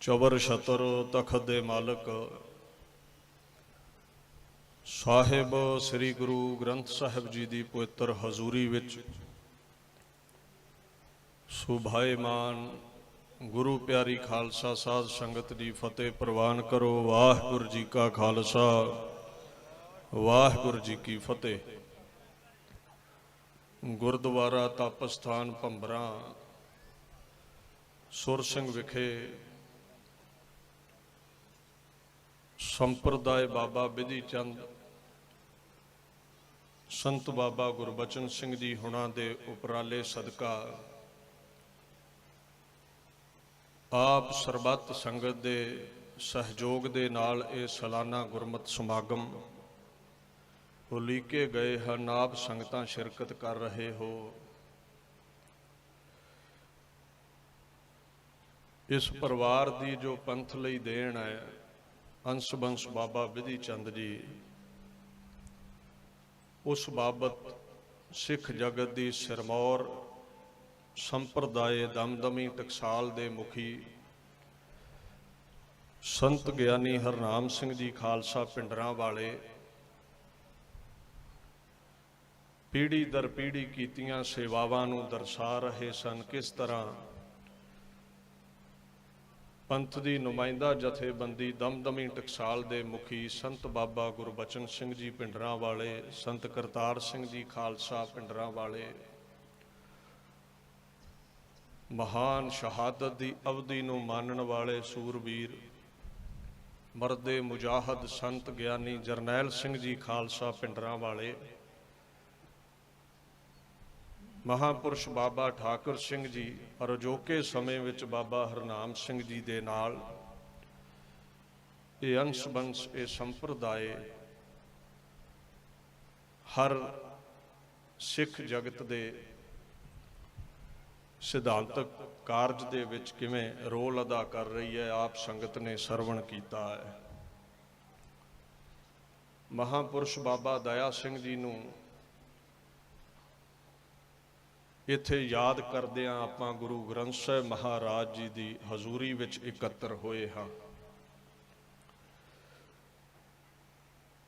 ਚਬਰ ਛਤਰ ਤਖਤ ਦੇ ਮਾਲਕ। ਸਾਹਿਬ ਸ੍ਰੀ ਗੁਰੂ ਗ੍ਰੰਥ ਸਾਹਿਬ ਜੀ ਦੀ ਪਵਿੱਤਰ ਹਜ਼ੂਰੀ ਵਿੱਚ ਸੁਭਾਏਮਾਨ ਗੁਰੂ ਪਿਆਰੀ ਖਾਲਸਾ ਸਾਧ ਸੰਗਤ ਦੀ ਫਤਿਹ ਪ੍ਰਵਾਨ ਕਰੋ। ਵਾਹਿਗੁਰੂ ਜੀ ਕਾ ਖਾਲਸਾ, ਵਾਹਿਗੁਰੂ ਜੀ ਕੀ ਫਤਿਹ। ਗੁਰਦੁਆਰਾ ਤਪ ਸਥਾਨ ਭੰਬਰਾ ਸੁਰ ਸਿੰਘ ਵਿਖੇ ਸੰਪਰਦਾਇ ਬਾਬਾ ਬਿਧੀ ਚੰਦ, ਸੰਤ ਬਾਬਾ ਗੁਰਬਚਨ ਸਿੰਘ ਜੀ ਹੁਣਾਂ ਦੇ ਉਪਰਾਲੇ ਸਦਕਾ ਆਪ ਸਰਬੱਤ ਸੰਗਤ ਦੇ ਸਹਿਯੋਗ ਦੇ ਨਾਲ ਇਹ ਸਾਲਾਨਾ ਗੁਰਮਤ ਸਮਾਗਮ ਉਲੀਕੇ ਗਏ ਹਨ। ਆਪ ਸੰਗਤਾਂ ਸ਼ਿਰਕਤ ਕਰ ਰਹੇ ਹੋ। ਇਸ ਪਰਿਵਾਰ ਦੀ ਜੋ ਪੰਥ ਲਈ ਦੇਣ ਹੈ ਅੰਸ਼ ਬੰਸ਼ ਬਾਬਾ ਵਿਧੀ ਚੰਦ ਜੀ, ਉਸ ਬਾਬਤ ਸਿੱਖ ਜਗਤ ਦੀ ਸਿਰਮੌਰ ਸੰਪਰਦਾਇ ਦਮਦਮੀ ਟਕਸਾਲ ਦੇ ਮੁਖੀ ਸੰਤ ਗਿਆਨੀ ਹਰਨਾਮ ਸਿੰਘ ਜੀ ਖਾਲਸਾ ਪਿੰਡਰਾਂ ਵਾਲੇ ਪੀੜੀ ਦਰ ਪੀੜੀ ਕੀਤੀਆਂ ਸੇਵਾਵਾਂ ਨੂੰ ਦਰਸਾ ਰਹੇ ਸਨ, ਕਿਸ ਤਰ੍ਹਾਂ ਪੰਥ ਦੀ ਨੁਮਾਇੰਦਾ ਜਥੇਬੰਦੀ ਦਮਦਮੀ ਟਕਸਾਲ ਦੇ ਮੁਖੀ ਸੰਤ ਬਾਬਾ ਗੁਰਬਚਨ ਸਿੰਘ ਜੀ ਪਿੰਡਰਾਂ ਵਾਲੇ, ਸੰਤ ਕਰਤਾਰ ਸਿੰਘ ਜੀ ਖਾਲਸਾ ਪਿੰਡਰਾਂ ਵਾਲੇ। ਮਹਾਨ ਸ਼ਹਾਦਤ ਦੀ ਅਵਧੀ ਨੂੰ ਮਾਨਣ ਵਾਲੇ ਸੂਰਬੀਰ, ਮਰਦੇ ਮੁਜਾਹਦ ਸੰਤ ਗਿਆਨੀ ਜਰਨੈਲ ਸਿੰਘ ਜੀ ਖਾਲਸਾ ਪਿੰਡਰਾਂ ਵਾਲੇ। ਮਹਾਪੁਰਸ਼ ਬਾਬਾ ਠਾਕੁਰ ਸਿੰਘ ਜੀ ਅਰਜੋਕੇ ਸਮੇਂ ਵਿੱਚ ਬਾਬਾ ਹਰਨਾਮ ਸਿੰਘ ਜੀ ਦੇ ਨਾਲ ਇਹ ਅੰਸ਼ ਬੰਸ਼, ਇਹ ਸੰਪਰਦਾਇ ਹਰ ਸਿੱਖ ਜਗਤ ਦੇ ਸਿਧਾਂਤਕ ਕਾਰਜ ਦੇ ਵਿੱਚ ਕਿਵੇਂ ਰੋਲ ਅਦਾ ਕਰ ਰਹੀ ਹੈ, ਆਪ ਸੰਗਤ ਨੇ ਸਰਵਣ ਕੀਤਾ ਹੈ। ਮਹਾਪੁਰਸ਼ ਬਾਬਾ ਦਇਆ ਸਿੰਘ ਜੀ ਨੂੰ ਇੱਥੇ ਯਾਦ ਕਰਦਿਆਂ ਆਪਾਂ ਗੁਰੂ ਗ੍ਰੰਥ ਸਾਹਿਬ ਮਹਾਰਾਜ ਜੀ ਦੀ ਹਜ਼ੂਰੀ ਵਿੱਚ ਇਕੱਤਰ ਹੋਏ ਹਾਂ।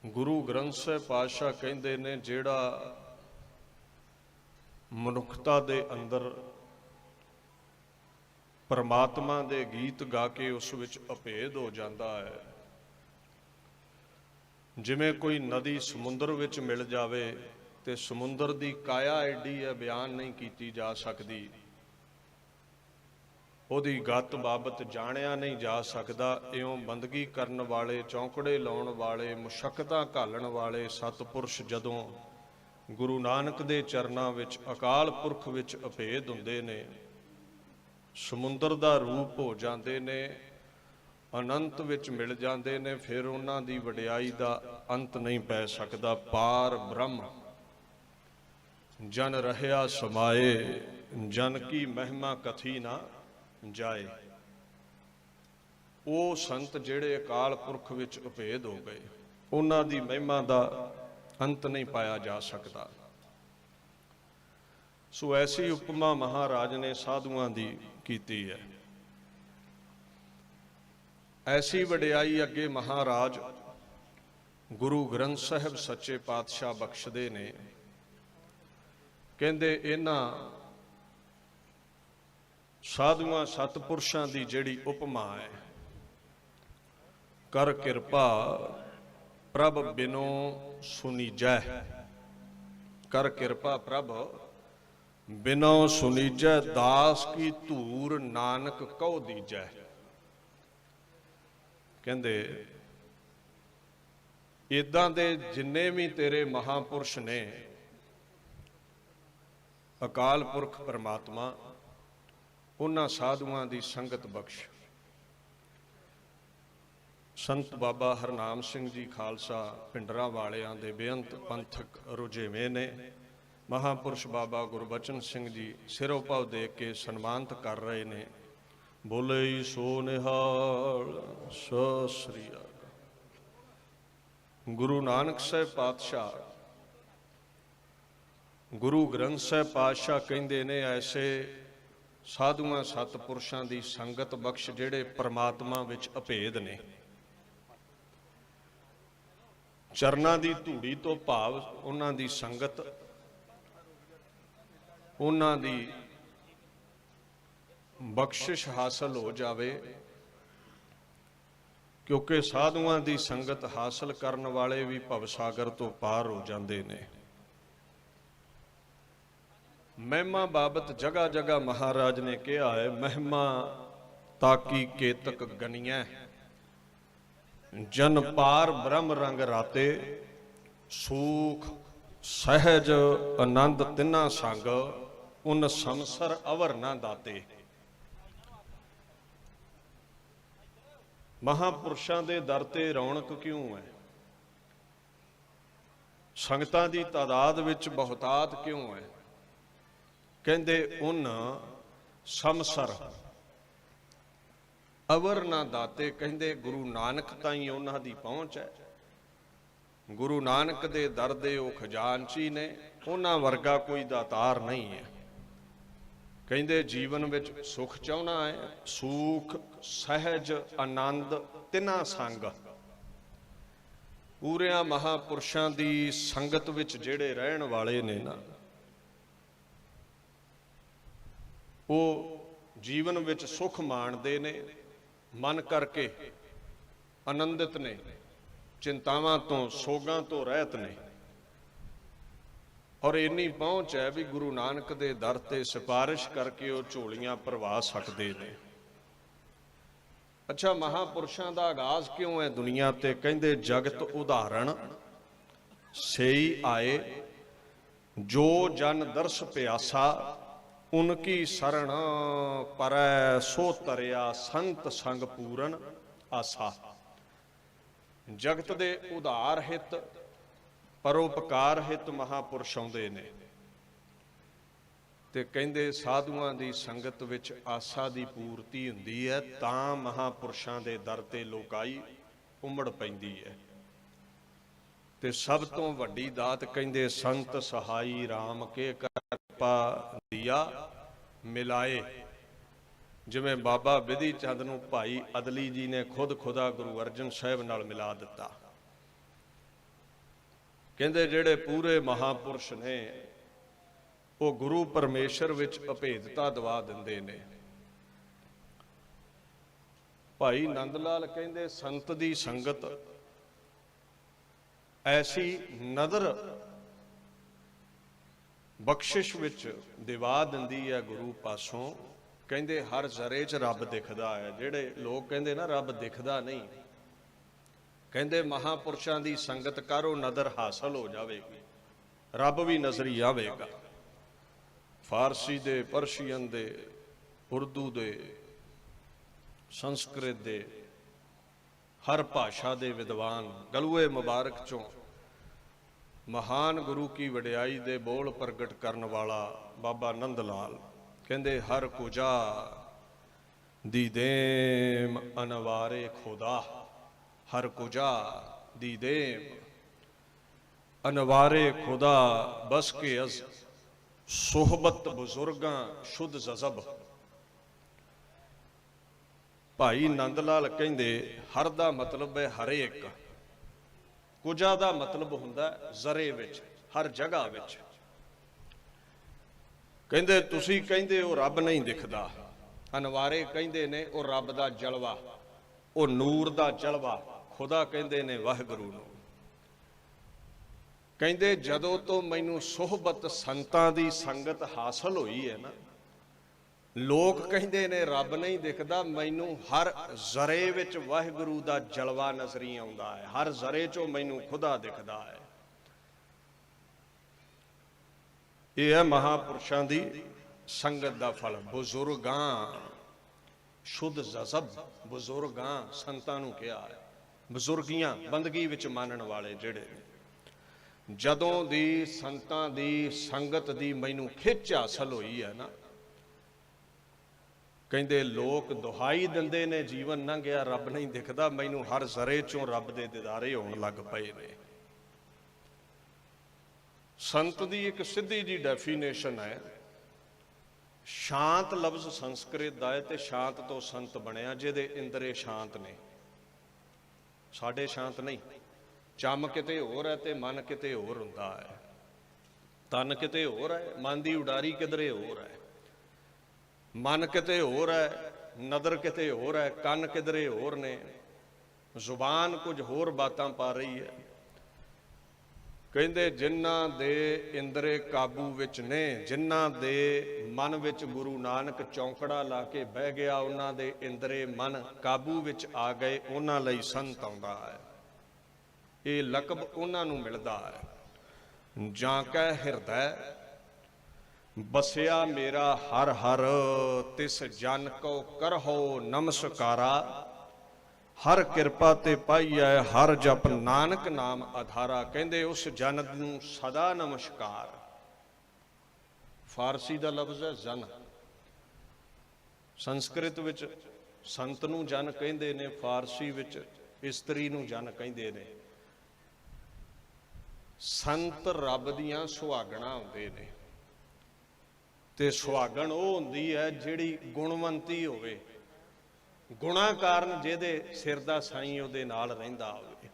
ਗੁਰੂ ਗ੍ਰੰਥ ਸਾਹਿਬ ਪਾਤਸ਼ਾਹ ਕਹਿੰਦੇ ਨੇ, ਜਿਹੜਾ ਮਨੁੱਖਤਾ ਦੇ ਅੰਦਰ ਪਰਮਾਤਮਾ ਦੇ ਗੀਤ ਗਾ ਕੇ ਉਸ ਵਿੱਚ ਅਭੇਦ ਹੋ ਜਾਂਦਾ ਹੈ। ਜਿਵੇਂ ਕੋਈ ਨਦੀ ਸਮੁੰਦਰ ਵਿੱਚ ਮਿਲ ਜਾਵੇ ਤੇ ਸਮੁੰਦਰ ਦੀ ਕਾਇਆ ਐਡੀ ਹੈ, ਬਿਆਨ ਨਹੀਂ ਕੀਤੀ ਜਾ ਸਕਦੀ। ਉਹਦੀ ਗੱਤ ਬਾਬਤ ਜਾਣਿਆ ਨਹੀਂ ਜਾ ਸਕਦਾ। ਇਉਂ ਬੰਦਗੀ ਕਰਨ ਵਾਲੇ, ਚੌਂਕੜੇ ਲਾਉਣ ਵਾਲੇ ਮੁਸ਼ਕਲਾਂ ਘਾਲਣ ਵਾਲੇ ਸਤਪੁਰਸ਼ ਜਦੋਂ ਗੁਰੂ ਨਾਨਕ ਦੇ ਚਰਨਾਂ ਵਿੱਚ, ਅਕਾਲ ਪੁਰਖ ਵਿੱਚ ਅਭੇਦ ਹੁੰਦੇ ਨੇ, ਸਮੁੰਦਰ ਦਾ ਰੂਪ ਹੋ ਜਾਂਦੇ ਨੇ, ਅਨੰਤ ਵਿੱਚ ਮਿਲ ਜਾਂਦੇ ਨੇ, ਫਿਰ ਉਹਨਾਂ ਦੀ ਵਡਿਆਈ ਦਾ ਅੰਤ ਨਹੀਂ ਪੈ ਸਕਦਾ। ਪਾਰ ਬ੍ਰਹਮ। ਜਨ ਰਹਿਆ ਸਮਾਏ, ਜਨ ਕੀ ਮਹਿਮਾ ਕਥੀ ਨਾ ਜਾਏ। ਉਹ ਸੰਤ ਜਿਹੜੇ ਅਕਾਲ ਪੁਰਖ ਵਿੱਚ ਉਪੇਦ ਹੋ ਗਏ, ਉਹਨਾਂ ਦੀ ਮਹਿਮਾ ਦਾ ਅੰਤ ਨਹੀਂ ਪਾਇਆ ਜਾ ਸਕਦਾ। ਸੋ ਐਸੀ ਉਪਮਾ ਮਹਾਰਾਜ ਨੇ ਸਾਧੂਆਂ ਦੀ ਕੀਤੀ ਹੈ। ਐਸੀ ਵਡਿਆਈ ਅੱਗੇ ਮਹਾਰਾਜ ਗੁਰੂ ਗ੍ਰੰਥ ਸਾਹਿਬ ਸੱਚੇ ਪਾਤਸ਼ਾਹ ਬਖਸ਼ਦੇ ਨੇ। ਕਹਿੰਦੇ ਇਹਨਾਂ ਸਾਧੂਆਂ ਸਤਪੁਰਸ਼ਾਂ ਦੀ ਜਿਹੜੀ ਉਪਮਾ ਹੈ, ਕਰ ਕਿਰਪਾ ਪ੍ਰਭ ਬਿਨੋ ਸੁਨੀਜੈ। ਕਰ ਕਿਰਪਾ ਪ੍ਰਭ ਬਿਨੋ ਸੁਨੀਜੈ, ਦਾਸ ਕੀ ਧੂਰ ਨਾਨਕ ਕਉ ਦੀਜੈ। ਕਹਿੰਦੇ ਇਦਾਂ ਦੇ ਜਿੰਨੇ ਵੀ ਤੇਰੇ ਮਹਾਪੁਰਸ਼ ਨੇ ਅਕਾਲ ਪੁਰਖ ਪਰਮਾਤਮਾ, ਉਹਨਾਂ ਸਾਧੂਆਂ ਦੀ ਸੰਗਤ ਬਖਸ਼। ਸੰਤ ਬਾਬਾ ਹਰਨਾਮ ਸਿੰਘ ਜੀ ਖਾਲਸਾ ਪਿੰਡਰਾ ਵਾਲਿਆਂ ਦੇ ਬੇਅੰਤ ਪੰਥਕ ਰੁਝੇਵੇਂ ਨੇ। ਮਹਾਪੁਰਸ਼ ਬਾਬਾ ਗੁਰਬਚਨ ਸਿੰਘ ਜੀ ਸਿਰੋਂ ਭਾਵ ਦੇ ਕੇ ਸਨਮਾਨਿਤ ਕਰ ਰਹੇ ਨੇ। ਬੋਲੇ ਸੋ ਨਿਹਾਲ ਸੋ ਸ੍ਰੀ ਅਕਾਲ। ਗੁਰੂ ਨਾਨਕ ਸਾਹਿਬ ਪਾਤਸ਼ਾਹ ਗੁਰੂ ਗ੍ਰੰਥ ਸਾਹਿਬ ਪਾਤਸ਼ਾਹ ਕਹਿੰਦੇ ਨੇ, ਐਸੇ ਸਾਧੂਆਂ ਸਤਪੁਰਸ਼ਾਂ ਦੀ ਸੰਗਤ ਬਖਸ਼ ਜਿਹੜੇ ਪਰਮਾਤਮਾ ਵਿੱਚ ਅਭੇਦ ਨੇ। ਚਰਨਾਂ ਦੀ ਧੂੜੀ ਤੋਂ ਭਾਵ ਉਹਨਾਂ ਦੀ ਸੰਗਤ, ਉਹਨਾਂ ਦੀ ਬਖਸ਼ਿਸ਼ ਹਾਸਲ ਹੋ ਜਾਵੇ, ਕਿਉਂਕਿ ਸਾਧੂਆਂ ਦੀ ਸੰਗਤ ਹਾਸਲ ਕਰਨ ਵਾਲੇ ਵੀ ਭਵਸਾਗਰ ਤੋਂ ਪਾਰ ਹੋ ਜਾਂਦੇ ਨੇ। ਮਹਿਮਾ ਬਾਬਤ ਜਗਾ ਜਗਾ ਮਹਾਰਾਜ ਨੇ ਕਿਹਾ ਹੈ, ਮਹਿਮਾ ਤਾਕੀ ਕੇਤਕ ਗਨੀਐ। ਜਨ ਪਾਰ ਬ੍ਰਹਮ ਰੰਗ ਰਾਤੇ, ਸੂਖ, ਸਹਿਜ, ਆਨੰਦ ਤਿੰਨਾ ਸੰਗ, ਉਨ ਸੰਸਰ ਅਵਰ ਨਾ ਦਾਤੇ। ਮਹਾਪੁਰਸ਼ਾਂ ਦੇ ਦਰ ਤੇ ਰੌਣਕ ਕਿਉਂ ਹੈ? ਸੰਗਤਾਂ ਦੀ ਤਾਦਾਦ ਵਿੱਚ ਬਹੁਤਾਤ ਕਿਉਂ ਹੈ? ਕਹਿੰਦੇ ਉਹਨਾਂ ਸਮਸਰ ਅਵਰ ਨਾ ਦਾਤੇ, ਕਹਿੰਦੇ, ਗੁਰੂ ਨਾਨਕ ਤਾਈਂ ਉਹਨਾਂ ਦੀ ਪਹੁੰਚ ਹੈ। ਗੁਰੂ ਨਾਨਕ ਦੇ ਦਰ ਦੇ ਉਹ ਖਜ਼ਾਨਚੀ ਨੇ। ਉਹਨਾਂ ਵਰਗਾ ਕੋਈ ਦਾਤਾਰ ਨਹੀਂ ਹੈ। ਕਹਿੰਦੇ, ਜੀਵਨ ਵਿੱਚ ਸੁਖ ਚਾਹਣਾ ਹੈ। ਸੂਖ, ਸਹਿਜ, ਆਨੰਦ ਤਿੰਨਾ ਸੰਗ। ਪੂਰਿਆਂ ਮਹਾਪੁਰਸ਼ਾਂ ਦੀ ਸੰਗਤ ਵਿੱਚ ਜਿਹੜੇ ਰਹਿਣ ਵਾਲੇ ਨੇ ਨਾ ਉਹ ਜੀਵਨ ਵਿੱਚ ਸੁਖ ਮਾਣਦੇ ਨੇ, ਮਨ ਕਰਕੇ ਆਨੰਦਿਤ ਨੇ, ਚਿੰਤਾਵਾਂ ਤੋਂ, ਸੋਗਾਂ ਤੋਂ ਰਹਿਤ ਨੇ। ਔਰ ਇੰਨੀ ਪਹੁੰਚ ਹੈ ਵੀ ਗੁਰੂ ਨਾਨਕ ਦੇ ਦਰ ਤੇ ਸਿਫਾਰਿਸ਼ ਕਰਕੇ ਉਹ ਝੋਲੀਆਂ ਭਰਵਾ ਸਕਦੇ ਨੇ। ਅੱਛਾ, ਮਹਾਪੁਰਸ਼ਾਂ ਦਾ ਆਗਾਜ਼ ਕਿਉਂ ਹੈ ਦੁਨੀਆ ਤੇ? ਕਹਿੰਦੇ ਜਗਤ ਉਦਾਹਰਣ, ਸਈ ਆਏ, ਜੋ ਜਨ ਦਰਸ ਪਿਆਸਾ ਉਨਕੀ ਸਰਣ ਪਰੈ ਸੋ ਤਰਿਆ ਸੰਤ ਸੰਗ ਪੂਰਨ ਆਸਾ। ਜਗਤ ਦੇ ਉਧਾਰ ਹਿਤ, ਪਰਉਪਕਾਰ ਹਿਤ ਮਹਾਪੁਰਸ਼ ਆਉਂਦੇ ਨੇ। ਤੇ ਕਹਿੰਦੇ ਸਾਧੂਆਂ ਦੀ ਸੰਗਤ ਵਿੱਚ ਆਸਾ ਦੀ ਪੂਰਤੀ ਹੁੰਦੀ ਹੈ, ਤਾਂ ਮਹਾਪੁਰਸ਼ਾਂ ਦੇ ਦਰ ਤੇ ਲੋਕਾਈ ਉਮੜ ਪੈਂਦੀ ਹੈ। ਤੇ ਸਭ ਤੋਂ ਵੱਡੀ ਦਾਤ ਕਹਿੰਦੇ, ਸੰਤ ਸਹਾਈ RAM ਕੇ ਕਿਰਪਾ ਦਿਆ ਮਿਲਾਏ। ਜਿਵੇਂ ਬਾਬਾ ਵਿਧੀ ਚੰਦ ਨੂੰ ਭਾਈ ਅਦਲੀ ਜੀ ਨੇ ਖੁਦ ਖੁਦਾ ਗੁਰੂ ਅਰਜਨ ਸਾਹਿਬ ਨਾਲ ਮਿਲਾ ਦਿੱਤਾ। ਕਹਿੰਦੇ, ਜਿਹੜੇ ਪੂਰੇ ਮਹਾਪੁਰਸ਼ ਨੇ, ਉਹ ਗੁਰੂ ਪਰਮੇਸ਼ਰ ਵਿੱਚ ਅਭੇਦਤਾ ਦਵਾ ਦਿੰਦੇ ਨੇ। ਭਾਈ ਨੰਦ ਲਾਲ ਕਹਿੰਦੇ, ਸੰਤ ਦੀ ਸੰਗਤ ਐਸੀ ਨਦਰ ਬਖਸ਼ਿਸ਼ ਵਿੱਚ ਦਿਵਾ ਦਿੰਦੀ ਹੈ ਗੁਰੂ ਪਾਸੋਂ। ਕਹਿੰਦੇ, ਹਰ ਜ਼ਰੇ 'ਚ ਰੱਬ ਦਿਖਦਾ ਹੈ। ਜਿਹੜੇ ਲੋਕ ਕਹਿੰਦੇ ਨਾ, ਰੱਬ ਦਿਖਦਾ ਨਹੀਂ। ਕਹਿੰਦੇ, ਮਹਾਪੁਰਸ਼ਾਂ ਦੀ ਸੰਗਤ ਕਰੋ ਨਦਰ ਹਾਸਲ ਹੋ ਜਾਵੇਗੀ। ਰੱਬ ਵੀ ਨਜ਼ਰੀ ਆਵੇਗਾ। ਫਾਰਸੀ ਦੇ, ਪਰਸ਼ੀਅਨ ਦੇ, ਉਰਦੂ ਦੇ, ਸੰਸਕ੍ਰਿਤ ਦੇ ਹਰ ਭਾਸ਼ਾ ਦੇ ਵਿਦਵਾਨ, ਗਲੂਏ ਮੁਬਾਰਕ ਚੋਂ। ਮਹਾਨ ਗੁਰੂ ਕੀ ਵਡਿਆਈ ਦੇ ਬੋਲ ਪ੍ਰਗਟ ਕਰਨ ਵਾਲਾ ਬਾਬਾ ਨੰਦ ਲਾਲ ਕਹਿੰਦੇ, ਹਰ ਕੁਜਾ ਦੀ ਦੇਮ ਅਨਵਾਰੇ ਖੁਦਾ, ਹਰ ਕੁਜਾ ਦੀ ਦੇਮ ਅਨਵਾਰੇ ਖੁਦਾ, ਬਸ ਕੇ ਅਜ਼ ਸੁਹਬਤ ਬਜ਼ੁਰਗਾਂ ਸ਼ੁੱਧ ਜ਼ਜ਼ਬ। ਭਾਈ ਨੰਦ ਲਾਲ ਕਹਿੰਦੇ, ਹਰ ਦਾ ਮਤਲਬ ਹੈ ਹਰੇਕ। ਕੁਜਾ ਦਾ ਮਤਲਬ ਹੁੰਦਾ ਜ਼ਰੇ ਵਿੱਚ, ਹਰ ਜਗ੍ਹਾ ਵਿੱਚ। ਕਹਿੰਦੇ, ਤੁਸੀਂ ਕਹਿੰਦੇ ਉਹ ਰੱਬ ਨਹੀਂ ਦਿਖਦਾ। ਅਨਵਾਰੇ ਕਹਿੰਦੇ ਨੇ, ਉਹ ਰੱਬ ਦਾ ਜਲਵਾ। ਉਹ ਨੂਰ ਦਾ ਜਲਵਾ, ਖੁਦਾ ਕਹਿੰਦੇ ਨੇ ਵਾਹਿਗੁਰੂ ਨੂੰ। ਕਹਿੰਦੇ, ਜਦੋਂ ਤੋਂ ਮੈਨੂੰ ਸੁਹਬਤ ਸੰਤਾਂ ਦੀ ਸੰਗਤ ਹਾਸਲ ਹੋਈ ਹੈ ਨਾ ਲੋਕ ਕਹਿੰਦੇ ਨੇ, ਰੱਬ ਨਹੀਂ ਦਿਖਦਾ, ਮੈਨੂੰ ਹਰ ਜ਼ਰੇ ਵਿੱਚ ਵਾਹਿਗੁਰੂ ਦਾ ਜਲਵਾ ਨਜ਼ਰੀ ਆਉਂਦਾ ਹੈ। ਹਰ ਜ਼ਰੇ 'ਚੋਂ ਮੈਨੂੰ ਖੁਦਾ ਦਿਖਦਾ ਹੈ। ਇਹ ਹੈ ਮਹਾਪੁਰਸ਼ਾਂ ਦੀ ਸੰਗਤ ਦਾ ਫਲ। ਬਜ਼ੁਰਗਾਂ, ਸ਼ੁੱਧ ਜ਼ਜ਼ਬ ਬਜ਼ੁਰਗਾਂ ਸੰਤਾਂ ਨੂੰ ਕਿਹਾ ਹੈ। ਬਜ਼ੁਰਗੀਆਂ ਬੰਦਗੀ ਵਿੱਚ ਮੰਨਣ ਵਾਲੇ ਜਿਹੜੇ ਜਦੋਂ ਦੀ ਸੰਤਾਂ ਦੀ ਸੰਗਤ ਦੀ ਮੈਨੂੰ ਖਿੱਚ ਹਾਸਲ ਹੋਈ ਹੈ ਨਾ ਕਹਿੰਦੇ, ਲੋਕ ਦੁਹਾਈ ਦਿੰਦੇ ਨੇ, ਜੀਵਨ ਲੰਘਿਆ ਰੱਬ ਨਹੀਂ ਦਿਖਦਾ। ਮੈਨੂੰ ਹਰ ਜ਼ਰੇ ਚੋਂ ਰੱਬ ਦੇ ਦਿਦਾਰੇ ਹੋਣ ਲੱਗ ਪਏ ਨੇ। ਸੰਤ ਦੀ ਇੱਕ ਸਿੱਧੀ ਜੀ ਡੈਫੀਨੇਸ਼ਨ ਹੈ। ਸ਼ਾਂਤ ਲਫ਼ਜ਼ ਸੰਸਕ੍ਰਿਤ ਦਾ ਹੈ ਤੇ ਸ਼ਾਂਤ ਤੋਂ ਸੰਤ ਬਣਿਆ, ਜਿਹਦੇ ਇੰਦਰੇ ਸ਼ਾਂਤ ਨੇ। ਸਾਡੇ ਸ਼ਾਂਤ ਨਹੀਂ। ਚੰਮ ਕਿਤੇ ਹੋਰ ਹੈ ਤੇ ਮਨ ਕਿਤੇ ਹੋਰ ਹੁੰਦਾ ਹੈ। ਤਨ ਕਿਤੇ ਹੋਰ ਹੈ, ਮਨ ਦੀ ਉਡਾਰੀ ਕਿਧਰੇ ਹੋਰ ਹੈ। ਮਨ ਕਿਤੇ ਹੋਰ ਹੈ, ਨਦਰ ਕਿਤੇ ਹੋਰ ਹੈ, ਕੰਨ ਕਿਧਰੇ ਹੋਰ ਨੇ, ਜ਼ੁਬਾਨ ਕੁਝ ਹੋਰ ਬਾਤਾਂ ਪਾ ਰਹੀ ਹੈ। ਕਹਿੰਦੇ, ਜਿਨ੍ਹਾਂ ਦੇ ਇੰਦਰੇ ਕਾਬੂ ਵਿੱਚ ਨੇ, ਜਿਨ੍ਹਾਂ ਦੇ ਮਨ ਵਿੱਚ ਗੁਰੂ ਨਾਨਕ ਚੌਂਕੜਾ ਲਾ ਕੇ ਬਹਿ ਗਿਆ, ਉਹਨਾਂ ਦੇ ਇੰਦਰੇ ਮਨ ਕਾਬੂ ਵਿੱਚ ਆ ਗਏ, ਉਹਨਾਂ ਲਈ ਸੰਤ ਆਉਂਦਾ ਹੈ। ਇਹ ਲਕਬ ਉਹਨਾਂ ਨੂੰ ਮਿਲਦਾ ਹੈ। ਜਾਂ ਕੈ ਹਿਰਦੈ ਬਸਿਆ ਮੇਰਾ ਹਰ ਹਰ, ਤਿਸ ਜਨ ਕੋ ਕਰਹੋ ਨਮਸਕਾਰਾ। ਹਰ ਕਿਰਪਾ ਤੇ ਪਾਈਐ, ਹਰ ਜਪ ਨਾਨਕ ਨਾਮ ਆਧਾਰਾ ਕਹਿੰਦੇ ਉਸ ਜਨ ਨੂੰ ਸਦਾ ਨਮਸਕਾਰ। ਫਾਰਸੀ ਦਾ ਲਫ਼ਜ਼ ਹੈ ਜਨ। ਸੰਸਕ੍ਰਿਤ ਵਿੱਚ ਸੰਤ ਨੂੰ ਜਨ ਕਹਿੰਦੇ ਨੇ, ਫਾਰਸੀ ਵਿੱਚ ਇਸਤਰੀ ਨੂੰ ਜਨ ਕਹਿੰਦੇ ਨੇ। ਸੰਤ ਰੱਬ ਦੀਆਂ ਸੁਹਾਗਣਾ ਹੁੰਦੇ ਨੇ। ਤੇ ਸੁਹਾਗਣ ਉਹ ਹੁੰਦੀ ਹੈ ਜਿਹੜੀ ਗੁਣਵੰਤੀ ਹੋਵੇ। ਗੁਣਾ ਕਾਰਨ ਜਿਹਦੇ ਸਿਰ ਦਾ ਸਾਈਂ ਉਹਦੇ ਨਾਲ ਰਹਿੰਦਾ ਹੋਵੇ।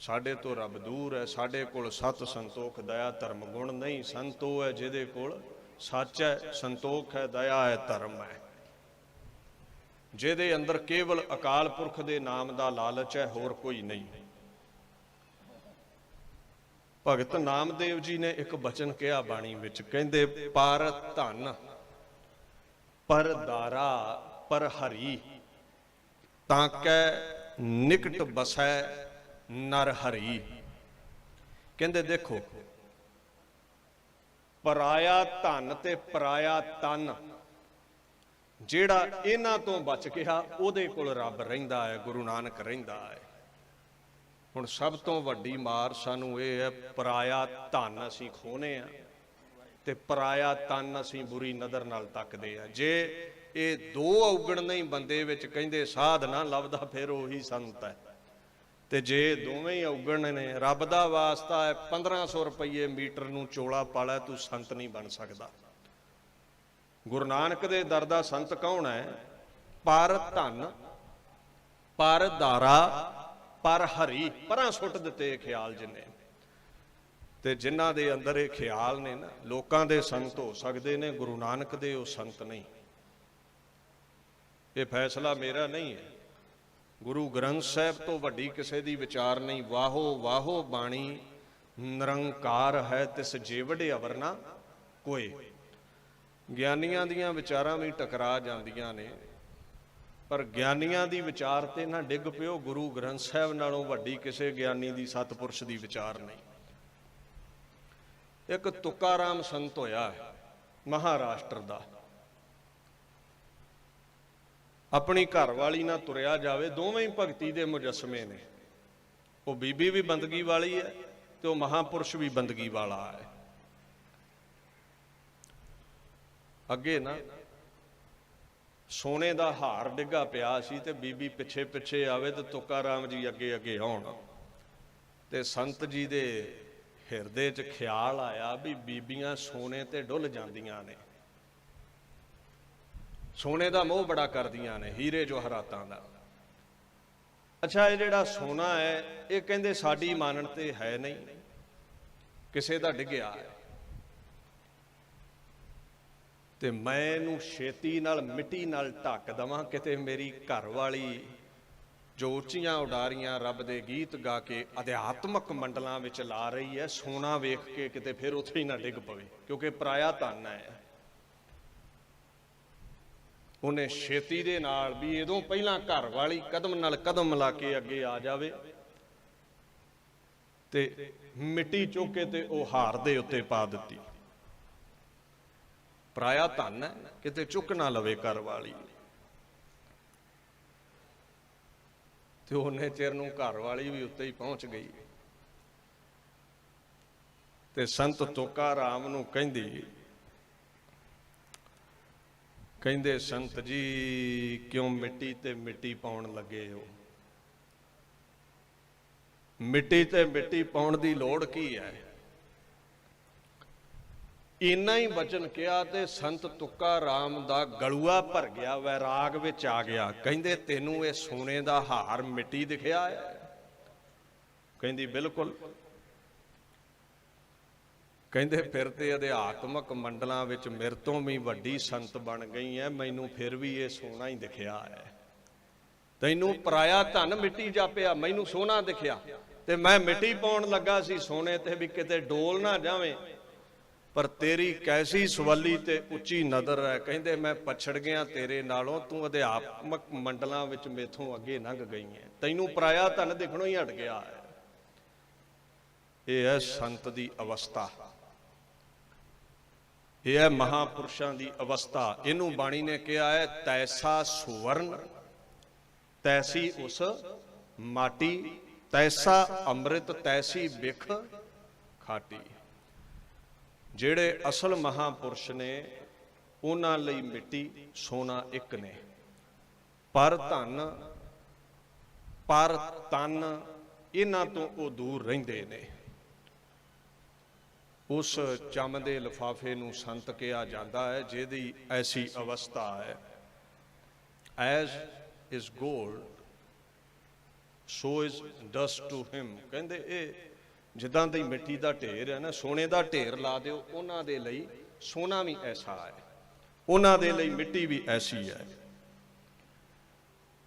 ਸਾਡੇ ਤੋਂ ਰੱਬ ਦੂਰ ਹੈ, ਸਾਡੇ ਕੋਲ ਸਤ ਸੰਤੋਖ, ਦਇਆ, ਧਰਮ, ਗੁਣ ਨਹੀਂ। ਸੰਤੋ ਹੈ ਜਿਹਦੇ ਕੋਲ ਸੱਚ ਹੈ, ਸੰਤੋਖ ਹੈ, ਦਇਆ ਹੈ, ਧਰਮ ਹੈ। ਜਿਹਦੇ ਅੰਦਰ ਕੇਵਲ ਅਕਾਲ ਪੁਰਖ ਦੇ ਨਾਮ ਦਾ ਲਾਲਚ ਹੈ, ਹੋਰ ਕੋਈ ਨਹੀਂ। ਭਗਤ ਨਾਮਦੇਵ ਜੀ ਨੇ ਇੱਕ ਬਚਨ ਕਿਹਾ ਬਾਣੀ ਵਿੱਚ, ਕਹਿੰਦੇ, ਪਰ ਧਨ, ਪਰ ਦਾਰਾ, ਪਰ ਹਰੀ, ਤਾਂ ਕੈ ਨਿਕਟ ਬਸੈ ਨਰ ਹਰੀ। ਕਹਿੰਦੇ, ਦੇਖੋ, ਪਰਾਇਆ ਧਨ ਤੇ ਪਰਾਇਆ ਤਨ, ਜਿਹੜਾ ਇਹਨਾਂ ਤੋਂ ਬਚ ਗਿਆ, ਉਹਦੇ ਕੋਲ ਰੱਬ ਰਹਿੰਦਾ ਹੈ, ਗੁਰੂ ਨਾਨਕ ਰਹਿੰਦਾ ਹੈ। ਹੁਣ ਸਭ ਤੋਂ ਵੱਡੀ ਮਾਰ ਸਾਨੂੰ ਇਹ ਹੈ, ਪਰਾਇਆ ਧਨ ਅਸੀਂ ਖੋਨੇ ਆ ਤੇ ਪਰਾਇਆ ਤਨ ਅਸੀਂ ਬੁਰੀ ਨਜ਼ਰ ਨਾਲ ਤੱਕਦੇ ਆ। ਜੇ ਇਹ ਦੋ ਔਗਣ ਨਹੀਂ ਬੰਦੇ ਵਿੱਚ ਕਹਿੰਦੇ ਸਾਧ ਨਾ ਲੱਭਦਾ, ਫਿਰ ਉਹੀ ਸੰਤ ਹੈ। ਤੇ ਜੇ ਦੋਵੇਂ ਹੀ ਔਗਣ ਨੇ, ਰੱਬ ਦਾ ਵਾਸਤਾ ਹੈ 1500 ਰੁਪਏ ਮੀਟਰ ਨੂੰ ਚੋਲਾ ਪਾਲਾ, ਤੂੰ ਸੰਤ ਨਹੀਂ ਬਣ ਸਕਦਾ। ਗੁਰੂ ਨਾਨਕ ਦੇ ਦਰ ਦਾ ਸੰਤ ਕੌਣ ਹੈ? ਪਰ ਧਨ, ਪਰ ਦਾਰਾ ਪਰ ਹਰੀ ਪਰਾਂ ਸੁੱਟ ਦਿੱਤੇ ਖਿਆਲ ਜਿੰਨੇ। ਤੇ ਜਿਨ੍ਹਾਂ ਦੇ ਅੰਦਰ ਇਹ ਖਿਆਲ ਨੇ ਨਾ, ਲੋਕਾਂ ਦੇ ਸੰਤ ਹੋ ਸਕਦੇ ਨੇ, ਗੁਰੂ ਨਾਨਕ ਦੇ ਉਹ ਸੰਤ ਨਹੀਂ। ਇਹ ਫੈਸਲਾ ਮੇਰਾ ਨਹੀਂ ਹੈ। ਗੁਰੂ ਗ੍ਰੰਥ ਸਾਹਿਬ ਤੋਂ ਵੱਡੀ ਕਿਸੇ ਦੀ ਵਿਚਾਰ ਨਹੀਂ। ਵਾਹੋ ਵਾਹੋ ਬਾਣੀ, ਨਿਰੰਕਾਰ ਹੈ, ਤਿਸ ਜੀਵੜੇ ਅਵਰਨਾ ਕੋਏ ਗਿਆਨੀਆਂ ਦੀਆਂ ਵਿਚਾਰਾਂ ਵੀ ਟਕਰਾ ਜਾਂਦੀਆਂ ਨੇ। ਪਰ ਗਿਆਨੀਆਂ ਦੀ ਵਿਚਾਰ ਤੇ ਨਾ ਡਿੱਗ ਪਿਓ, ਗੁਰੂ ਗ੍ਰੰਥ ਸਾਹਿਬ ਨਾਲੋਂ ਵੱਡੀ ਕਿਸੇ ਗਿਆਨੀ ਦੀ ਸਤਪੁਰਸ਼ ਦੀ ਵਿਚਾਰ ਨਹੀਂ। ਇੱਕ ਤੁਕਾਰਾਮ ਸੰਤ ਹੋਇਆ ਮਹਾਰਾਸ਼ਟਰ ਦਾ। ਆਪਣੀ ਘਰਵਾਲੀ ਨਾਲ ਤੁਰਿਆ ਜਾਵੇ, ਦੋਵੇਂ ਹੀ ਭਗਤੀ ਦੇ ਮੁਜਸਮੇ ਨੇ। ਉਹ ਬੀਬੀ ਵੀ ਬੰਦਗੀ ਵਾਲੀ ਹੈ ਤੇ ਉਹ ਮਹਾਪੁਰਸ਼ ਵੀ ਬੰਦਗੀ ਵਾਲਾ ਹੈ। ਅੱਗੇ ਨਾ ਸੋਨੇ ਦਾ ਹਾਰ ਡਿੱਗਾ ਪਿਆ ਸੀ ਤੇ ਬੀਬੀ ਪਿੱਛੇ ਪਿੱਛੇ ਆਵੇ ਤੇ ਤੁਕਾਰਾਮ ਜੀ ਅੱਗੇ ਅੱਗੇ ਆਉਣ। ਤੇ ਸੰਤ ਜੀ ਦੇ ਹਿਰਦੇ 'ਚ ਖਿਆਲ ਆਇਆ ਵੀ ਬੀਬੀਆਂ ਸੋਨੇ ਤੇ ਡੁੱਲ ਜਾਂਦੀਆਂ ਨੇ। ਸੋਨੇ ਦਾ ਮੋਹ ਬੜਾ ਕਰਦੀਆਂ ਨੇ ਹੀਰੇ ਜੋਹਰਾਤਾਂ ਦਾ। ਅੱਛਾ, ਇਹ ਜਿਹੜਾ ਸੋਨਾ ਹੈ, ਇਹ ਕਹਿੰਦੇ ਸਾਡੀ ਮਾਨਣ ਤੇ ਹੈ ਨਹੀਂ। ਕਿਸੇ ਦਾ ਡਿੱਗਿਆ ਹੈ। ਤੇ ਮੈਂ ਇਹਨੂੰ ਛੇਤੀ ਨਾਲ ਮਿੱਟੀ ਨਾਲ ਢੱਕ ਦਵਾਂ ਕਿਤੇ ਮੇਰੀ ਘਰ ਵਾਲੀ ਜੋ ਉੱਚੀਆਂ ਉਡਾਰੀਆਂ ਰੱਬ ਦੇ ਗੀਤ ਗਾ ਕੇ ਅਧਿਆਤਮਕ ਮੰਡਲਾਂ ਵਿੱਚ ਲਾ ਰਹੀ ਹੈ ਸੋਨਾ ਵੇਖ ਕੇ ਕਿਤੇ ਫਿਰ ਉੱਥੇ ਹੀ ਨਾ ਡਿੱਗ ਪਵੇ, ਕਿਉਂਕਿ ਪਰਾਇਆ ਧਨ ਹੈ ਉਹਨੇ ਛੇਤੀ ਦੇ ਨਾਲ ਵੀ ਇਦੋਂ ਪਹਿਲਾਂ ਘਰ ਵਾਲੀ ਕਦਮ ਨਾਲ ਕਦਮ ਮਿਲਾ ਕੇ ਅੱਗੇ ਆ ਜਾਵੇ ਤੇ ਮਿੱਟੀ ਚੁੱਕ ਕੇ ਤੇ ਉਹ ਹਾਰ ਦੇ ਉੱਤੇ ਪਾ ਦਿੱਤੀ। ਪਰਾਇਆ ਧਨ ਹੈ, ਕਿਤੇ ਚੁੱਕ ਨਾ ਲਵੇ ਘਰ ਵਾਲੀ। ਤੇ ਉਹਨੇ ਚਿਰ ਨੂੰ ਘਰ ਵਾਲੀ ਵੀ ਉੱਤੇ ਹੀ ਪਹੁੰਚ ਗਈ। ਤੇ ਸੰਤ ਤੋਕਾ ਰਾਮ ਨੂੰ ਕਹਿੰਦੀ, ਕਹਿੰਦੇ, ਸੰਤ ਜੀ, ਕਿਉਂ ਮਿੱਟੀ ਤੇ ਮਿੱਟੀ ਪਾਉਣ ਲੱਗੇ ਹੋ? ਮਿੱਟੀ ਤੇ ਮਿੱਟੀ ਪਾਉਣ ਦੀ ਲੋੜ ਕੀ ਹੈ? ਇੰਨਾ ਹੀ ਬਚਨ ਕਿਹਾ ਤੇ ਸੰਤ ਤੁੱਕਾ ਰਾਮ ਦਾ ਗਲੂਆ ਭਰ ਗਿਆ, ਵੈਰਾਗ ਵਿੱਚ ਆ ਗਿਆ। ਕਹਿੰਦੇ, ਤੈਨੂੰ ਇਹ ਸੋਨੇ ਦਾ ਹਾਰ ਮਿੱਟੀ ਦਿਖਿਆ ਹੈ? ਕਹਿੰਦੀ, ਬਿਲਕੁਲ। ਕਹਿੰਦੇ, ਫਿਰ ਤੇ ਅਧਿਆਤਮਕ ਮੰਡਲਾਂ ਵਿੱਚ ਮੇਰੇ ਤੋਂ ਵੀ ਵੱਡੀ ਸੰਤ ਬਣ ਗਈ ਐ, ਮੈਨੂੰ ਫਿਰ ਵੀ ਇਹ ਸੋਨਾ ਹੀ ਦਿਖਿਆ ਹੈ। ਤੈਨੂੰ ਪਰਾਇਆ ਧਨ ਮਿੱਟੀ ਜਾਪਿਆ, ਮੈਨੂੰ ਸੋਨਾ ਦਿਖਿਆ ਤੇ ਮੈਂ ਮਿੱਟੀ ਪਾਉਣ ਲੱਗਾ ਸੀ ਸੋਨੇ ਤੇ ਵੀ ਕਿਤੇ ਡੋਲ ਨਾ ਜਾਵੇਂ। ਪਰ ਤੇਰੀ ਕੈਸੀ ਸਵੱਲੀ ਤੇ ਉੱਚੀ ਨਜ਼ਰ ਹੈ। ਕਹਿੰਦੇ, ਮੈਂ ਪਛੜ ਗਿਆ ਤੇਰੇ ਨਾਲੋਂ, ਤੂੰ ਅਧਿਆਤਮਕ ਮੰਡਲਾਂ ਵਿੱਚ ਮੇਥੋਂ ਅੱਗੇ ਲੰਘ ਗਈ ਹੈ। ਤੈਨੂੰ ਪਰਾਇਆ ਧਨ ਦਿਖਣੋਂ ਹੀ ਹਟ ਗਿਆ ਹੈ। ਇਹ ਹੈ ਸੰਤ ਦੀ ਅਵਸਥਾ। ਇਹ ਹੈ ਮਹਾਪੁਰਸ਼ਾਂ ਦੀ ਅਵਸਥਾ। ਇਹਨੂੰ ਬਾਣੀ ਨੇ ਕਿਹਾ ਹੈ, ਤੈਸਾ ਸੁਵਰਨ, ਤੈਸੀ ਉਸ ਮਾਟੀ, ਤੈਸਾ ਅੰਮ੍ਰਿਤ, ਤੈਸੀ ਬਿਖ ਖਾਟੀ। ਜਿਹੜੇ ਅਸਲ ਮਹਾਪੁਰਸ਼ ਨੇ, ਉਹਨਾਂ ਲਈ ਮਿੱਟੀ, ਸੋਨਾ ਇੱਕ ਨੇ। ਪਰ ਧਨ, ਪਰ ਤਨ, ਇਹਨਾਂ ਤੋਂ ਉਹ ਦੂਰ ਰਹਿੰਦੇ ਨੇ। ਉਸ ਚਮ ਦੇ ਲਿਫਾਫੇ ਨੂੰ ਸੰਤ ਕਿਹਾ ਜਾਂਦਾ ਹੈ, ਜਿਹਦੀ ਐਸੀ ਅਵਸਥਾ ਹੈ। As is gold so is dust to him ਕਹਿੰਦੇ ਇਹ ਜਿੱਦਾਂ ਦੀ ਮਿੱਟੀ ਦਾ ਢੇਰ ਹੈ ਨਾ, ਸੋਨੇ ਦਾ ਢੇਰ ਲਾ ਦਿਓ, ਉਹਨਾਂ ਦੇ ਲਈ ਸੋਨਾ ਵੀ ਐਸਾ ਹੈ। ਉਹਨਾਂ ਦੇ ਲਈ ਮਿੱਟੀ ਵੀ ਐਸੀ ਹੈ।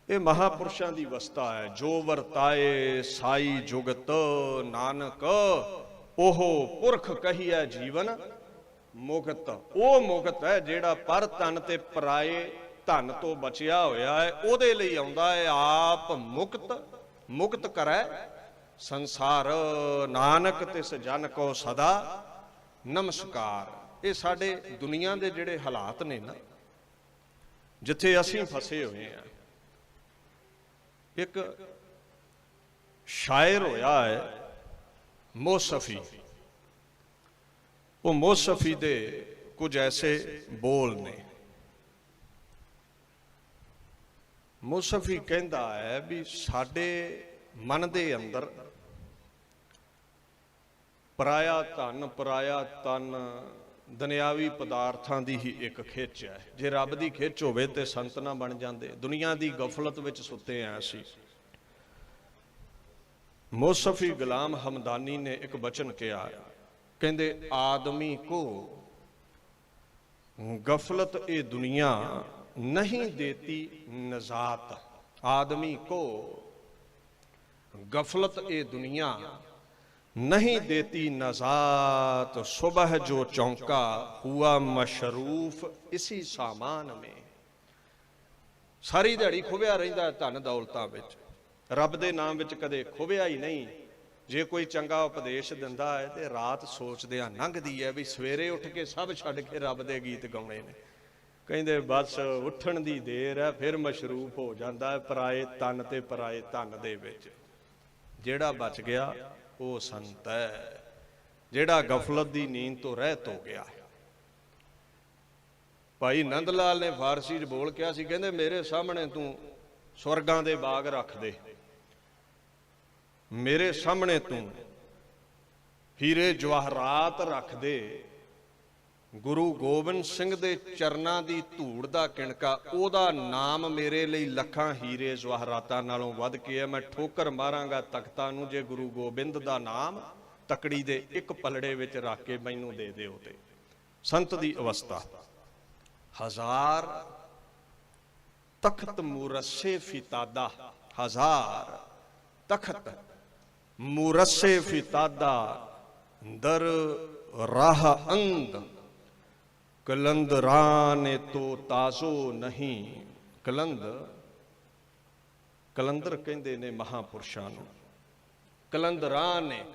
ਇਹ ਮਹਾਪੁਰਸ਼ਾਂ ਦੀ ਅਵਸਥਾ ਹੈ। ਜੋ ਵਰਤਾਏ ਸਾਈ ਜੁਗਤ ਨਾਨਕ, ਉਹ ਪੁਰਖ ਕਹੀਐ ਜੀਵਨ ਮੁਕਤ। ਉਹ ਮੁਕਤ ਹੈ ਜਿਹੜਾ ਪਰ ਤਨ ਤੇ ਪਰਾਏ ਧਨ ਤੋਂ ਬਚਿਆ ਹੋਇਆ ਹੈ। ਉਹਦੇ ਲਈ ਆਉਂਦਾ ਹੈ, ਆਪ ਮੁਕਤ ਮੁਕਤ ਕਰੈ ਸੰਸਾਰ ਨਾਨਕ ਤਿਸ ਜਨ ਕੋ ਸਦਾ। ਨਮਸਕਾਰ। ਇਹ ਸਾਡੇ ਦੁਨੀਆ ਦੇ ਜਿਹੜੇ ਹਾਲਾਤ ਨੇ ਨਾ, ਜਿੱਥੇ ਅਸੀਂ ਫਸੇ ਹੋਏ ਆ ਇੱਕ ਸ਼ਾਇਰ ਹੋਇਆ ਹੈ ਮੋਸਫੀ। ਉਹ ਮੋਸਫੀ ਦੇ ਕੁਝ ਐਸੇ ਬੋਲ ਨੇ। ਮੁਸਫੀ ਕਹਿੰਦਾ ਹੈ ਵੀ ਸਾਡੇ ਮਨ ਦੇ ਅੰਦਰ ਪਰਾਇਆ ਧਨ, ਪਰਾਇਆ ਤਨ, ਦੁਨਿਆਵੀ ਪਦਾਰਥਾਂ ਦੀ ਹੀ ਇੱਕ ਖਿੱਚ ਹੈ। ਜੇ ਰੱਬ ਦੀ ਖਿੱਚ ਹੋਵੇ ਤੇ ਸੰਤ ਨਾ ਬਣ ਜਾਂਦੇ। ਦੁਨੀਆ ਦੀ ਗਫਲਤ ਵਿੱਚ ਸੁੱਤੇ ਆ ਅਸੀਂ। ਮੋਸਫੀ ਗੁਲਾਮ ਹਮਦਾਨੀ ਨੇ ਇੱਕ ਬਚਨ ਕਿਹਾ, ਕਹਿੰਦੇ, ਆਦਮੀ ਕੋ ਗਫਲਤ ਇਹ ਦੁਨੀਆ ਨਹੀਂ ਦੇਤੀ ਨਜ਼ਾਤ। ਆਦਮੀ ਕੋ गफलत ए दुनिया नहीं देती नजात सुबह जो चौंका हुआ मशरूफ इसी सामान में ਸਾਰੀ ਦਿਹਾੜੀ ਖੁਬਿਆ ਰਹਿੰਦਾ ਧਨ ਦੌਲਤਾਂ ਵਿੱਚ ਰੱਬ ਦੇ ਨਾਮ ਵਿੱਚ ਕਦੇ ਖੁਬਿਆ ਹੀ ਨਹੀਂ ਜੇ ਕੋਈ ਚੰਗਾ ਉਪਦੇਸ਼ ਦਿੰਦਾ ਹੈ ਤੇ ਰਾਤ ਸੋਚਦਿਆਂ ਲੰਘਦੀ ਹੈ ਵੀ ਸਵੇਰੇ ਉੱਠ ਕੇ ਸਭ ਛੱਡ ਕੇ ਰੱਬ ਦੇ ਗੀਤ ਗਾਉਣੇ ਨੇ ਕਹਿੰਦੇ ਬਸ ਉੱਠਣ ਦੀ ਦੇਰ ਹੈ ਫਿਰ ਮਸ਼ਰੂਫ ਹੋ ਜਾਂਦਾ ਹੈ ਪਰਾਏ ਤਨ ਤੇ ਪਰਾਏ ਧਨ ਦੇ ਵਿੱਚ ਜਿਹੜਾ ਬਚ ਗਿਆ, ਉਹ ਸੰਤ ਹੈ। ਜਿਹੜਾ ਗਫਲਤ ਦੀ ਨੀਂਦ ਤੋਂ ਰਹਿਤ ਹੋ ਗਿਆ। ਭਾਈ ਨੰਦ ਲਾਲ ਨੇ ਫਾਰਸੀ 'ਚ ਬੋਲ ਕਿਹਾ ਸੀ, ਕਹਿੰਦੇ, ਮੇਰੇ ਸਾਹਮਣੇ ਤੂੰ ਸਵਰਗਾਂ ਦੇ ਬਾਗ ਰੱਖ ਦੇ। ਮੇਰੇ ਸਾਹਮਣੇ ਤੂੰ ਹੀਰੇ ਜਵਾਹਰਾਤ ਰੱਖ ਦੇ। ਗੁਰੂ ਗੋਬਿੰਦ ਸਿੰਘ ਦੇ ਚਰਨਾਂ ਦੀ ਧੂੜ ਦਾ ਕਿਣਕਾ, ਉਹਦਾ ਨਾਮ ਮੇਰੇ ਲਈ ਲੱਖਾਂ ਹੀਰੇ ਜਵਾਹਰਾਤਾਂ ਨਾਲੋਂ ਵੱਧ ਕੇ ਹੈ। ਮੈਂ ਠੋਕਰ ਮਾਰਾਂਗਾ ਤਖਤਾਂ ਨੂੰ ਜੇ ਗੁਰੂ ਗੋਬਿੰਦ ਦਾ ਨਾਮ ਤਕੜੀ ਦੇ ਇੱਕ ਪਲੜੇ ਵਿੱਚ ਰੱਖ ਕੇ ਮੈਨੂੰ ਦੇ ਦਿਓ ਤੇ। ਸੰਤ ਦੀ ਅਵਸਥਾ। ਹਜ਼ਾਰ ਤਖਤ ਮੁਰਸੇ ਫਿਤਾਦਾ। ਹਜ਼ਾਰ ਤਖਤ ਮੁਰਸੇ ਫਿਤਾਦਾ। ਦਰ ਰਾਹ ਅੰਦ ਕਲੰਦਰਾਂ ਨੇ ਤੋ ਤਾਜ਼ੋ ਨਹੀਂ। ਕਲੰਦ, ਕਲੰਦਰ ਕਹਿੰਦੇ ਨੇ ਮਹਾਪੁਰਸ਼ਾਂ ਨੂੰ। ਕਲੰਦਰਾਂ ਨੇ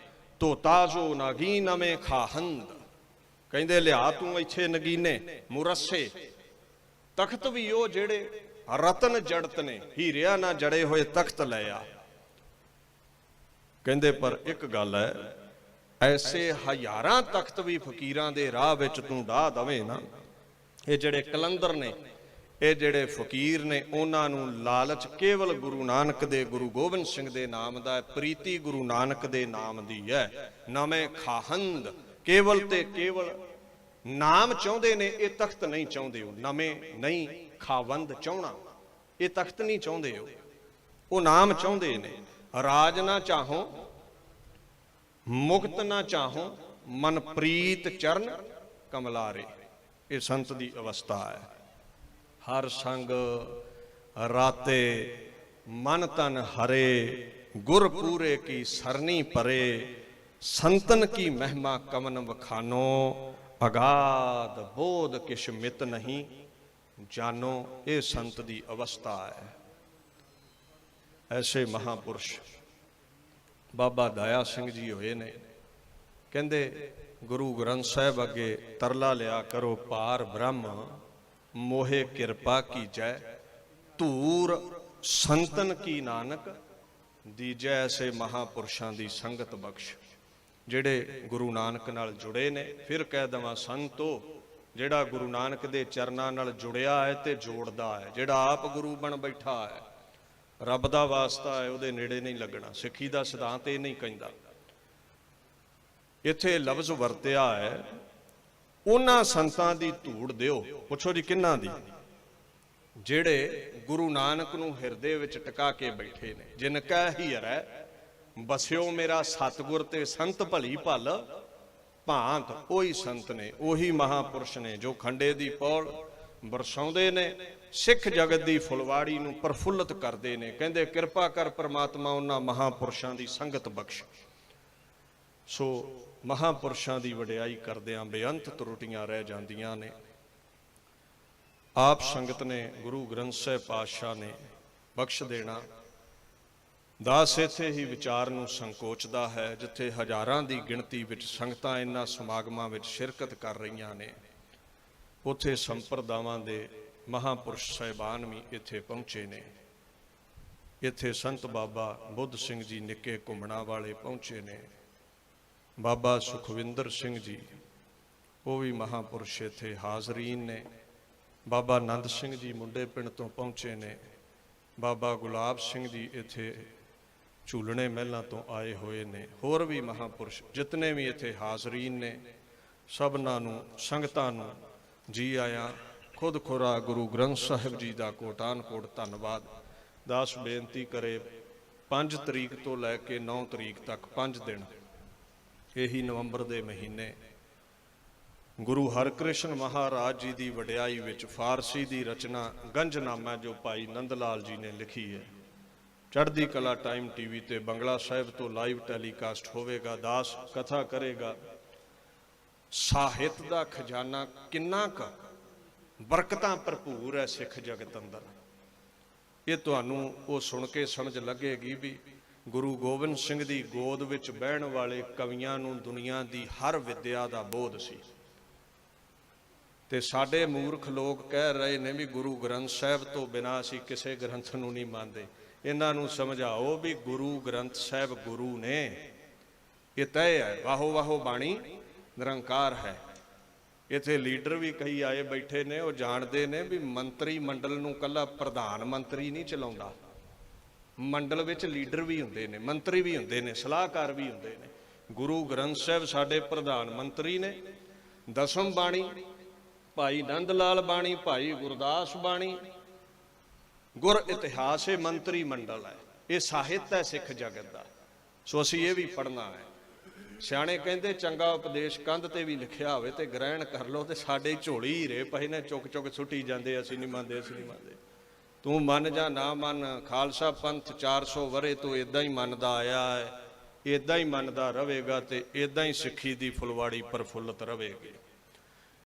ਤੋ ਤਾਜ਼ੋ ਨਾਗੀ ਨਵੇਂ ਖਾਹੰਦ। ਕਹਿੰਦੇ ਲਿਆ ਤੂੰ ਇੱਥੇ ਨਗੀਨੇ, ਮੁਰੱਸੇ। ਤਖਤ ਵੀ ਉਹ ਜਿਹੜੇ ਰਤਨ ਜੜਤ ਨੇ, ਹੀਰਿਆਂ ਨਾਲ ਜੜੇ ਹੋਏ ਤਖਤ ਲੈ ਆ। ਕਹਿੰਦੇ ਪਰ ਇੱਕ ਗੱਲ ਹੈ ਐਸੇ ਹਜ਼ਾਰਾਂ ਤਖਤ ਵੀ ਫਕੀਰਾਂ ਦੇ ਰਾਹ ਵਿੱਚ ਤੂੰ ਢਾਹ ਦਵੇਂ ਨਾ। ਇਹ ਜਿਹੜੇ ਕਲੰਦਰ ਨੇ, ਇਹ ਜਿਹੜੇ ਫਕੀਰ ਨੇ, ਉਹਨਾਂ ਨੂੰ ਲਾਲਚ ਕੇਵਲ ਗੁਰੂ ਨਾਨਕ ਦੇ, ਗੁਰੂ ਗੋਬਿੰਦ ਸਿੰਘ ਦੇ ਨਾਮ ਦਾ ਪ੍ਰੀਤੀ ਗੁਰੂ ਨਾਨਕ ਦੇ ਨਾਮ ਦੀ ਹੈ। ਨਵੇਂ ਖਾਹੰਦ ਕੇਵਲ ਤੇ ਕੇਵਲ ਨਾਮ ਚਾਹੁੰਦੇ ਨੇ, ਇਹ ਤਖਤ ਨਹੀਂ ਚਾਹੁੰਦੇ ਉਹ। ਨਵੇਂ ਨਹੀਂ ਖਾਵੰਦ ਚਾਹਣਾ। ਇਹ ਤਖਤ ਨਹੀਂ ਚਾਹੁੰਦੇ ਉਹ। ਉਹ ਨਾਮ ਚਾਹੁੰਦੇ ਨੇ। ਰਾਜ ਨਾ ਚਾਹੋ ਮੁਕਤ ਨਾ ਚਾਹੋ, ਮਨ ਪ੍ਰੀਤ ਚਰਨ ਕਮਲਾਰੇ। ਇਹ ਸੰਤ ਦੀ ਅਵਸਥਾ ਹੈ। ਹਰ ਸੰਗ ਰਾਤੇ ਮਨ ਤਨ ਹਰੇ, ਗੁਰ ਪੂਰੇ ਕੀ ਸਰਨੀ ਪਰੇ, ਸੰਤਨ ਕੀ ਮਹਿਮਾ ਕਮਨ ਵਖਾਨੋ, ਅਗਾਧ ਬੋਧ ਕਿਛ ਮਿਤ ਨਹੀਂ, ਜਾਨੋ, ਇਹ ਸੰਤ ਦੀ ਅਵਸਥਾ ਹੈ। ਐਸੇ ਮਹਾਪੁਰਸ਼ ਬਾਬਾ ਦਇਆ ਸਿੰਘ ਜੀ ਹੋਏ ਨੇ। ਕਹਿੰਦੇ, ਗੁਰੂ ਗ੍ਰੰਥ ਸਾਹਿਬ ਅੱਗੇ ਤਰਲਾ ਲਿਆ ਕਰੋ, ਪਾਰ ਬ੍ਰਹਮ, ਮੋਹੇ ਕਿਰਪਾ ਕੀਜੈ, ਧੂਰ ਸੰਤਨ ਕੀ ਨਾਨਕ, ਦੀਜੈ ਐਸੇ ਮਹਾਪੁਰਸ਼ਾਂ ਦੀ ਸੰਗਤ ਬਖਸ਼। ਜਿਹੜੇ ਗੁਰੂ ਨਾਨਕ ਨਾਲ ਜੁੜੇ ਨੇ, ਫਿਰ ਕਹਿ ਦਵਾਂ, ਸੰਤੋ, ਜਿਹੜਾ ਗੁਰੂ ਨਾਨਕ ਦੇ ਚਰਨਾਂ ਨਾਲ ਜੁੜਿਆ ਹੈ ਤੇ ਜੋੜਦਾ ਹੈ, ਜਿਹੜਾ ਆਪ ਗੁਰੂ ਬਣ ਬੈਠਾ ਹੈ। ਰੱਬ ਦਾ ਵਾਸਤਾ ਹੈ, ਉਹਦੇ ਨੇੜੇ ਨਹੀਂ ਲੱਗਣਾ, ਸਿੱਖੀ ਦਾ ਸਿਧਾਂਤ ਇਹ ਨਹੀਂ ਕਹਿੰਦਾ। ਇੱਥੇ ਲਫ਼ਜ਼ ਵਰਤਿਆ ਹੈ, ਉਹਨਾਂ ਸੰਤਾਂ ਦੀ ਧੂੜ ਦਿਓ। ਪੁੱਛੋ ਜੀ ਕਿੰਨਾ ਦੀ? ਜਿਹੜੇ ਗੁਰੂ ਨਾਨਕ ਨੂੰ ਹਿਰਦੇ ਵਿੱਚ ਟਿਕਾ ਕੇ ਬੈਠੇ ਨੇ, ਜਿਨ ਕੈ ਹੀ ਹਰੈ ਬਸਿਓ ਮੇਰਾ ਸਤਗੁਰ ਤੇ ਸੰਤ ਭਲੀ ਭਲ, ਭਾਂਤ ਉਹੀ ਸੰਤ ਨੇ। ਉਹੀ ਮਹਾਪੁਰਸ਼ ਨੇ ਜੋ ਖੰਡੇ ਦੀ ਪੌੜ ਬਰਸਾਉਂਦੇ ਨੇ ਸਿੱਖ ਜਗਤ ਦੀ ਫੁਲਵਾੜੀ ਨੂੰ ਪ੍ਰਫੁੱਲਤ ਕਰਦੇ ਨੇ। ਕਹਿੰਦੇ, ਕਿਰਪਾ ਕਰ ਪ੍ਰਮਾਤਮਾ ਉਹਨਾਂ ਮਹਾਪੁਰਸ਼ਾਂ ਦੀ ਸੰਗਤ ਬਖਸ਼। ਸੋ ਮਹਾਪੁਰਸ਼ਾਂ ਦੀ ਵਡਿਆਈ ਕਰਦਿਆਂ ਬੇਅੰਤ ਤਰੁੱਟੀਆਂ ਰਹਿ ਜਾਂਦੀਆਂ ਨੇ। ਆਪ ਸੰਗਤ ਨੇ ਗੁਰੂ ਗ੍ਰੰਥ ਸਾਹਿਬ ਪਾਤਸ਼ਾਹ ਨੇ ਬਖਸ਼ ਦੇਣਾ। ਦਾਸ ਇੱਥੇ ਹੀ ਵਿਚਾਰ ਨੂੰ ਸੰਕੋਚਦਾ ਹੈ, ਜਿੱਥੇ ਹਜ਼ਾਰਾਂ ਦੀ ਗਿਣਤੀ ਵਿੱਚ ਸੰਗਤਾਂ ਇਹਨਾਂ ਸਮਾਗਮਾਂ ਵਿੱਚ ਸ਼ਿਰਕਤ ਕਰ ਰਹੀਆਂ ਨੇ। ਉੱਥੇ ਸੰਪਰਦਾਵਾਂ ਦੇ ਮਹਾਪੁਰਸ਼ ਸਹਿਬਾਨ ਵੀ ਇੱਥੇ ਪਹੁੰਚੇ ਨੇ। ਇੱਥੇ ਸੰਤ ਬਾਬਾ ਬੁੱਧ ਸਿੰਘ ਜੀ ਨਿੱਕੇ ਘੁੰਮਣਾ ਵਾਲੇ ਪਹੁੰਚੇ ਨੇ। ਬਾਬਾ ਸੁਖਵਿੰਦਰ ਸਿੰਘ ਜੀ, ਉਹ ਵੀ ਮਹਾਪੁਰਸ਼ ਇੱਥੇ ਹਾਜ਼ਰੀਨ ਨੇ। ਬਾਬਾ ਆਨੰਦ ਸਿੰਘ ਜੀ ਮੁੰਡੇ ਪਿੰਡ ਤੋਂ ਪਹੁੰਚੇ ਨੇ। ਬਾਬਾ ਗੁਲਾਬ ਸਿੰਘ ਜੀ ਇੱਥੇ ਝੂਲਣੇ ਮਹਿਲਾਂ ਤੋਂ ਆਏ ਹੋਏ ਨੇ। ਹੋਰ ਵੀ ਮਹਾਪੁਰਸ਼ ਜਿਤਨੇ ਵੀ ਇੱਥੇ ਹਾਜ਼ਰੀਨ ਨੇ, ਸਭਨਾਂ ਨੂੰ, ਸੰਗਤਾਂ ਨੂੰ ਜੀ ਆਇਆਂ ਖੁਦ ਖੁਰਾ ਗੁਰੂ ਗ੍ਰੰਥ ਸਾਹਿਬ ਜੀ ਦਾ ਕੋਟਾਨ ਕੋਟ ਧੰਨਵਾਦ। ਦਾਸ ਬੇਨਤੀ ਕਰੇ 5 ਤਰੀਕ ਤੋਂ ਲੈ ਕੇ 9 ਤਰੀਕ ਤੱਕ 5 ਦਿਨ, ਇਹੀ ਨਵੰਬਰ ਦੇ ਮਹੀਨੇ, ਗੁਰੂ ਹਰਕ੍ਰਿਸ਼ਨ ਮਹਾਰਾਜ ਜੀ ਦੀ ਵਡਿਆਈ ਵਿੱਚ ਫਾਰਸੀ ਦੀ ਰਚਨਾ ਗੰਜਨਾਮਾ ਜੋ ਭਾਈ ਨੰਦ ਲਾਲ ਜੀ ਨੇ ਲਿਖੀ ਹੈ। ਚੜ੍ਹਦੀ ਕਲਾ ਟਾਈਮ ਟੀਵੀ ਤੇ ਬੰਗਲਾ ਸਾਹਿਬ ਤੋਂ ਲਾਈਵ ਟੈਲੀਕਾਸਟ ਹੋਵੇਗਾ, ਦਾਸ ਕਥਾ ਕਰੇਗਾ। ਸਾਹਿਤ ਦਾ ਖਜ਼ਾਨਾ ਕਿੰਨਾ ਕੁ ਬਰਕਤਾਂ ਭਰਪੂਰ ਹੈ ਸਿੱਖ ਜਗਤ ਅੰਦਰ। ਇਹ ਤੁਹਾਨੂੰ ਉਹ ਸੁਣ ਕੇ ਸਮਝ ਲੱਗੇਗੀ ਵੀ ਗੁਰੂ ਗੋਬਿੰਦ ਸਿੰਘ ਦੀ ਗੋਦ ਵਿੱਚ ਬਹਿਣ ਵਾਲੇ ਕਵੀਆਂ ਨੂੰ ਦੁਨੀਆ ਦੀ ਹਰ ਵਿਦਿਆ ਦਾ ਬੋਧ ਸੀ। ਤੇ ਸਾਡੇ ਮੂਰਖ ਲੋਕ ਕਹਿ ਰਹੇ ਨੇ ਵੀ ਗੁਰੂ ਗ੍ਰੰਥ ਸਾਹਿਬ ਤੋਂ ਬਿਨਾਂ ਅਸੀਂ ਕਿਸੇ ਗ੍ਰੰਥ ਨੂੰ ਨਹੀਂ ਮੰਨਦੇ। ਇਹਨਾਂ ਨੂੰ ਸਮਝਾਓ ਵੀ ਗੁਰੂ ਗ੍ਰੰਥ ਸਾਹਿਬ ਗੁਰੂ ਨੇ। ਇਹ ਤੈਅ ਹੈ ਵਾਹੋ ਵਾਹੋ ਬਾਣੀ ਨਿਰੰਕਾਰ ਹੈ। ਇੱਥੇ ਲੀਡਰ ਵੀ ਕਈ ਆਏ ਬੈਠੇ ਨੇ, ਉਹ ਜਾਣਦੇ ਨੇ ਵੀ ਮੰਤਰੀ ਮੰਡਲ ਨੂੰ ਕੱਲਾ ਪ੍ਰਧਾਨ ਮੰਤਰੀ ਨਹੀਂ ਚਲਾਉਂਦਾ। ਮੰਡਲ ਵਿੱਚ ਲੀਡਰ ਵੀ ਹੁੰਦੇ ਨੇ, ਮੰਤਰੀ ਵੀ ਹੁੰਦੇ ਨੇ, ਸਲਾਹਕਾਰ ਵੀ ਹੁੰਦੇ ਨੇ। ਗੁਰੂ ਗ੍ਰੰਥ ਸਾਹਿਬ ਸਾਡੇ ਪ੍ਰਧਾਨ ਮੰਤਰੀ ਨੇ, ਦਸਮ ਬਾਣੀ, ਭਾਈ ਨੰਦ ਲਾਲ ਬਾਣੀ, ਭਾਈ ਗੁਰਦਾਸ ਬਾਣੀ। ਗੁਰ ਇਤਿਹਾਸ ਇਹ ਮੰਤਰੀ ਮੰਡਲ ਹੈ, ਇਹ ਸਾਹਿਤ ਹੈ ਸਿੱਖ ਜਗਤ ਦਾ। ਸੋ ਅਸੀਂ ਇਹ ਵੀ ਪੜ੍ਹਨਾ ਹੈ। ਸਿਆਣੇ ਕਹਿੰਦੇ ਚੰਗਾ ਉਪਦੇਸ਼ ਕੰਧ ਤੇ ਵੀ ਲਿਖਿਆ ਹੋਵੇ ਤੇ ਗ੍ਰਹਿਣ ਕਰ ਲਓ ਤੇ ਸਾਡੇ ਝੋਲੀ ਹੀਰੇ ਪਏ ਨੇ ਚੁੱਕ ਚੁੱਕ ਸੁੱਟੀ ਜਾਂਦੇ, ਅਸੀਂ ਨਹੀਂ ਮੰਨਦੇ, ਅਸੀਂ ਨਹੀਂ ਮੰਨਦੇ। ਤੂੰ ਮੰਨ ਜਾਂ ਨਾ ਮੰਨ, ਖਾਲਸਾ ਪੰਥ 400 ਵਰੇ ਤੋਂ ਇਦਾਂ ਹੀ ਮੰਨਦਾ ਆਇਆ ਹੈ ਇਦਾਂ ਹੀ ਮੰਨਦਾ ਰਹੇਗਾ ਤੇ ਇਦਾਂ ਹੀ ਸਿੱਖੀ ਦੀ ਫੁਲਵਾੜੀ ਪ੍ਰਫੁੱਲਤ ਰਹੇਗੀ।